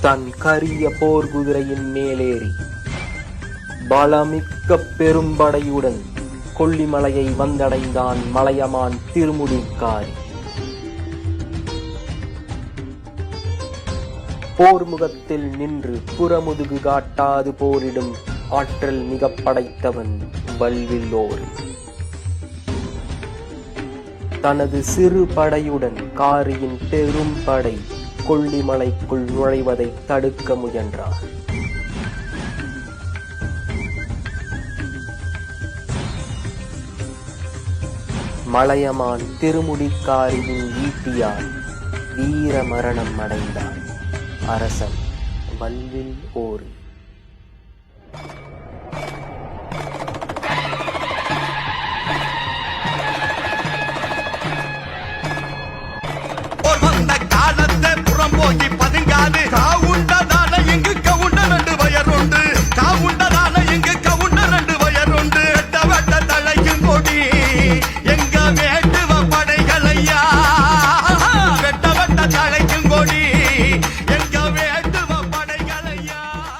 தன் கரிய போர்குதிரையின் மேலேறி பலமிக்க பெரும்படையுடன் கொல்லிமலையை வந்தடைந்தான் மலையமான் திருமுடிக்காரி. போர்முகத்தில் நின்று புறமுதுகு காட்டாது போரிடும் ஆற்றல் மிக படைத்தவன் வல்வில்லோர். தனது சிறு படையுடன் காரியின் பெரும் படை கொல்லிமலைக்குள் நுழைவதை தடுக்க முயன்றார் மலையமான் திருமுடிக்காரியின் ஈட்டியால் வீர மரணம் அடைந்தான். அரசன் வல்வில் ஓரி Don't